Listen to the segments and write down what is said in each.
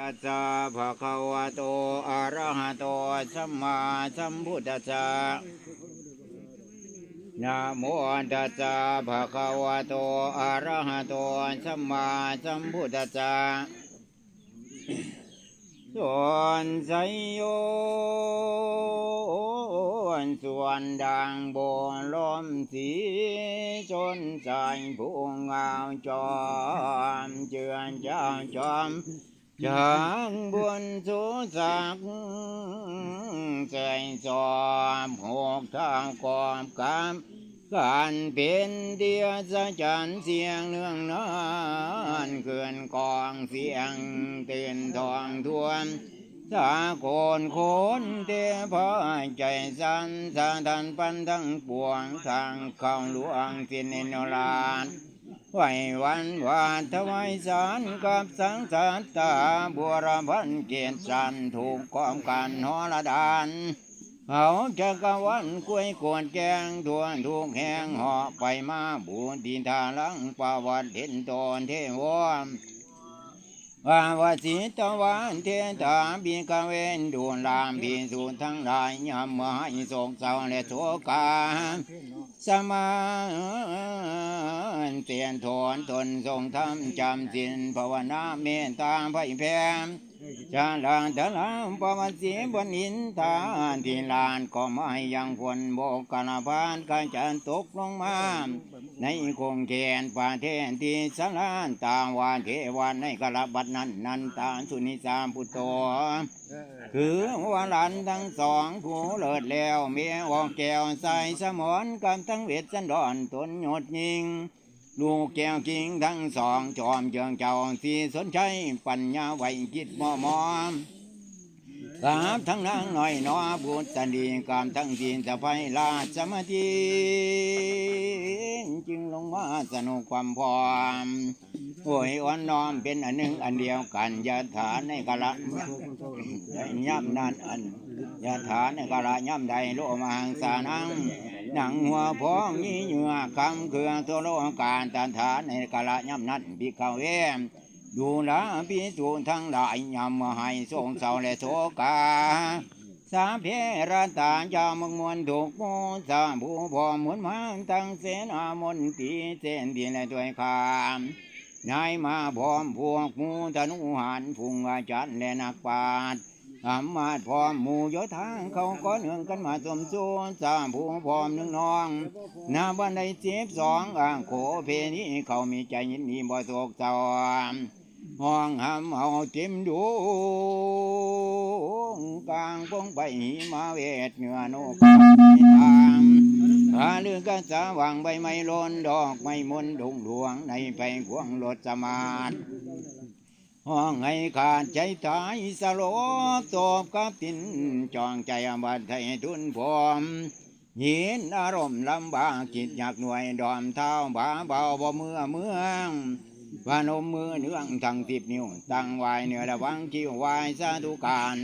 ตัสสะภะคะวะโตอะระหะโตสัมมาสัมพุทธัสสะนะโมตัสสะภะคะวะโตอะระหะโตสัมมาสัมพุทธัสสะส่วนไสยโยส่วนดังโบลมสีจนใจผู้งามจอมเจือนเจ้าจอม จากบนสุสักใจจอมหกทางกอบกามการเป็นเดียสจันเสียงเนื่องนานเกินกองเสียงเต้นทองทวนสาโคนโคนเตพาใจสันสาทันปันทั้งปวงทางเข้าหลวงสินนโนลาน ไหววันวานถวายสารกับสังสาตตาบัวรพันเกียรติสันถูกความกันหอระดานเขาจะกวันกล้วยกวนแกงทวนทุกแห่งหอไปมาบูดินทาลังประวัติเห็นตอนเทวม วาวสิตวันเทตาบีกเวนดูลามบีสูตรทั้งหลายยามมาให้โศกเศร้าและโศกาสมาเตียนถอนตนทรงทำจำสินภาวนาเมตตาไผ่แผ่จาลาตะลามปวัสสีบนอินทานที่ลานก็ไม่ยังฝนโบกกะลาพานกาจันตกลงมา ในคงแขนปาเทนทีสลานตาวาเทวานในกะลาบัดนั้นนันตาสุนิสามพุทโธคือว่าหลานทั้งสองผู้เลิศแล้วเมียออกแก้วใส่สมอนกันทั้งเวทสันดอนตนหยดยิง ลูกแก้วกิงทั้งสองจอมเจิงเจ้าสีสนใจปัญญาไหวจิตมอมอม กาบทั้งนางหน่อยนอบุตรดีกามทั้งดินสะไพลาสมาธิจึงลงมาสนุกความพร้อมโอ้ยอ่อนน้อมเป็นอันหนึ่งอันเดียวกันยาฐานในกะละย่ำนานอันยาฐานในกะละย่ำใดโลมาหังสานังหนังหัวพ้องยี่เหยื่อคำเครื่องตัวโลการตันฐานในกะละย่ำนั้นพิกาเวม ดูลาพิสูจทั้งหลายยำมาให้ทรงเสาและโศกา สาเพรตายามมวลถูกโมสาผู้พอมุนมังตั้งเสนามนตีเส้นดีและด้วยคามนายมาพร้อมพวกมูธนุหันพุงอาจารย์และนักปราชญ์ อามาตย์พร้อมหมู่ยศทางเขาก็เนื่องกันมาสมสูสามผู้พร้อมนึ่งน้องนาบันไดเจ็บสองอ่างโขเพนี้เขามีใจยินดีบ่โศกเศร้าห้องหำเอาเต็มดูกลางปงไปหิมาเวทเหนือนกทางหาเรื่องก็สว่างใบไม้ล้นดอกไม้มนดงหลวงในไปขวงรถสมาน ห้องให้ขาดใจตายสลบตบกับตินจองใจอบัตไทยทุนพรมยินอารมณ์ลำบากจิตอยากหน่วยดอมเท้าบาเบาบ่เมื่อเมืองพานมมือเนื้องทั้งสิบนิ้วตั้งไว้เหนือระวังคิ้วไว้สาธุการ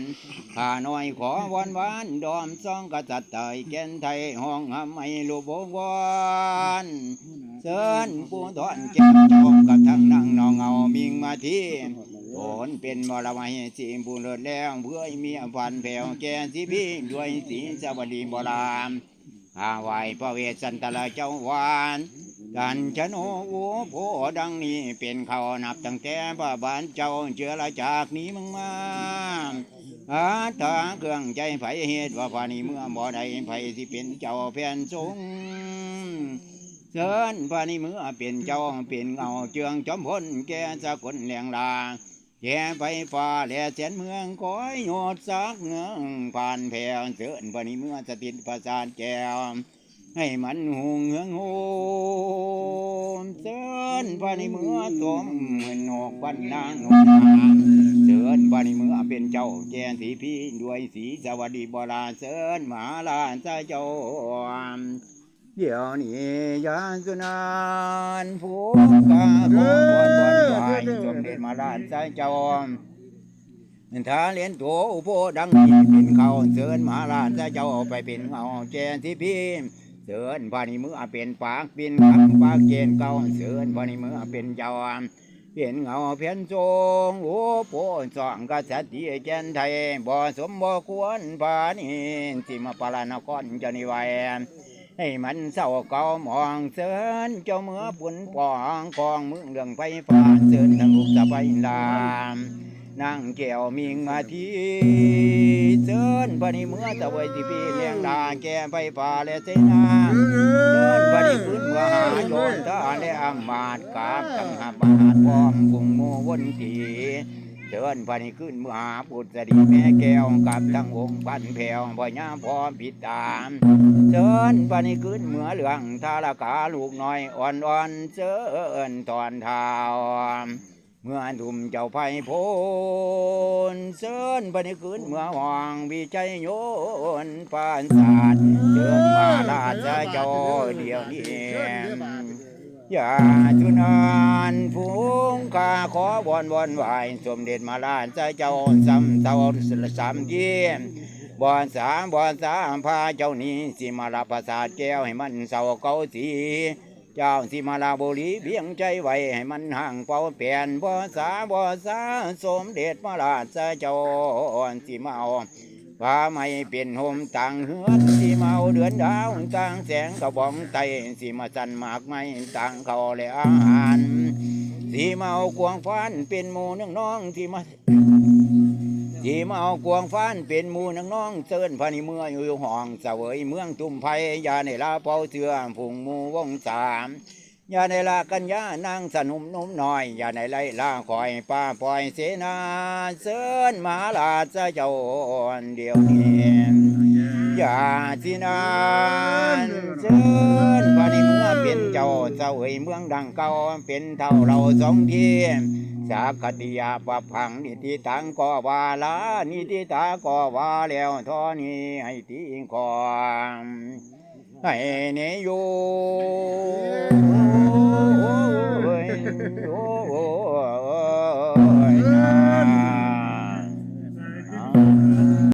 ข้าน้อยขอวอนวานดอมซองกษัตริย์ไทยแกนไทยห้องหำให้ลูกบวานเสินผู้ทอนแก้มจองกับทั้งนั่งนองเอามิงมาที่ โอนเป็นบรมัยสิบุญเลิศแล้วเพื่อให้มียฟันแผ่วแก่สิพีด้วยสีสวัสดีบราณอาไหวพระเวสสันตละเจ้าวานกันชะโนโอโพดังนี้เป็นเขานับตั้งแต่พระบานเจ้าเจือละจากนี้มึงมาอาตาเครื่องใจไผเหตุว่าพานี้เมื่อบ่ได้ไผสิเป็นเจ้าแผ่นสงเชิญพานี้เมื่อเป็นเจ้าเป็นเงาเจืองจอมพลแก่สะกลแหลงลา แก่ไปฟ้าแหล่เสียนเมืองก้อยโยดสักเงืองผ่านแผ่วเสือนปนิเมื่อสติดประสานแก้วให้มันหูเงืองโหมเสือนปนิเมื่อสมเหมือนนกวันนางนกนาเสือนปนิเมื่อเป็นเจ้าแก่สีพี่ด้วยสีสวัสดีบราเสือนมหาลานเจ้า เดี๋ยวนี้ยานสุนานผู้กาขอวันวันไหวสมเด็จมาลานใจเจ้าถ้าเลียนตัวอุโพดังนี้เป็นเขาเสินมาลานใจเจ้าไปเป็นเงาแกนที่พี่เสินพานิมือเป็นปากเป็นคำปากเกณฑ์เก่าเสินพานิมือเป็นเจ้าเปลี่ยนเงาเพียนทรงโอ้โปสองกษัตริย์แกนไทยบ่สมบ่ควรปานีสิมาปารานครจะนิไว ให้มันเศร้าเก่ามองเสินเจ้าเมื่อปุ่นปองกองเมืองเรื่องไฟฟ้าเสินทางลูกสะไปลามนั่งแก้วมิงมาทีเสินปนิเมื่อตะเวยที่พี่เลี้ยงดาแก่ไฟฟ้าและเสนาเดินบริขึ้นเมื่อหาโยนทาและอามาตกาบจังหาบาพร้อมกุงโมวนที เดินบริขึ้นเมื่อหาปุตรีแม่แก้วกับทั้งองค์ปันแผ่วบ่ยาพร้อมปิดตามเดินบริขึ้นเมื่อเหลืองทาลกาลูกน้อยอ่อนอ่อนเสินตอนเท้าเมื่อทุ่มเจ้าไผ่โพนเสินบริขึ้นเมื่อหวางวิจัยโยนปานศาสตร์เดินมาลาดเจ้าเดียวนี้ อย่าจุนานฟูงกาขอบอนบอนไหวสมเด็จมาลาดเจ้าซ้ำเท่าสามเยี่ยมบอนสามบอนสามพาเจ้านี้สิมาลาประสาทแก้วให้มันเศร้าเกาสีเจ้าสิมาลาบุรีเบี่ยงใจไว้ให้มันห่างเป่าเปลี่ยนบ่สาบ่สาสมเด็จมาลาเจ้าสิมาเอาพาไม่เป็นโฮมต่างเฮือน มาเอาเดือนดาวต่างแสงกระบองไตสิมาสันหมากไม้ต่างเขาและอาหารสิมาเอากวงฟ้านเป็นหมูน้องน้องที่มาที่มาเอากวงฟ้านเป็นหมูนังน้องเซินพานิเมื่ออยู่ห้องเสวยเมืองตุ่มไผ่ยาในลาเป่าเสือผงหมูวงสามยาในลากัญญานางสนุมนุ่มน้อยยาในไล่ลาคอยป้าปล่อยเสนาเซินมาลาเจ้าเดียวนี้ อย่าสินานเซินพานิเมื่อเป็นเจ้าเสวยเมืองดังเก่าเป็นเท่าเราสองเทียมสาคติยาปะพังนิติตังก็ว่าลานิติตาก็ว่าแล้วทอนี้ให้ติงคองให้เนโยโอ้ยโอ้ยนะ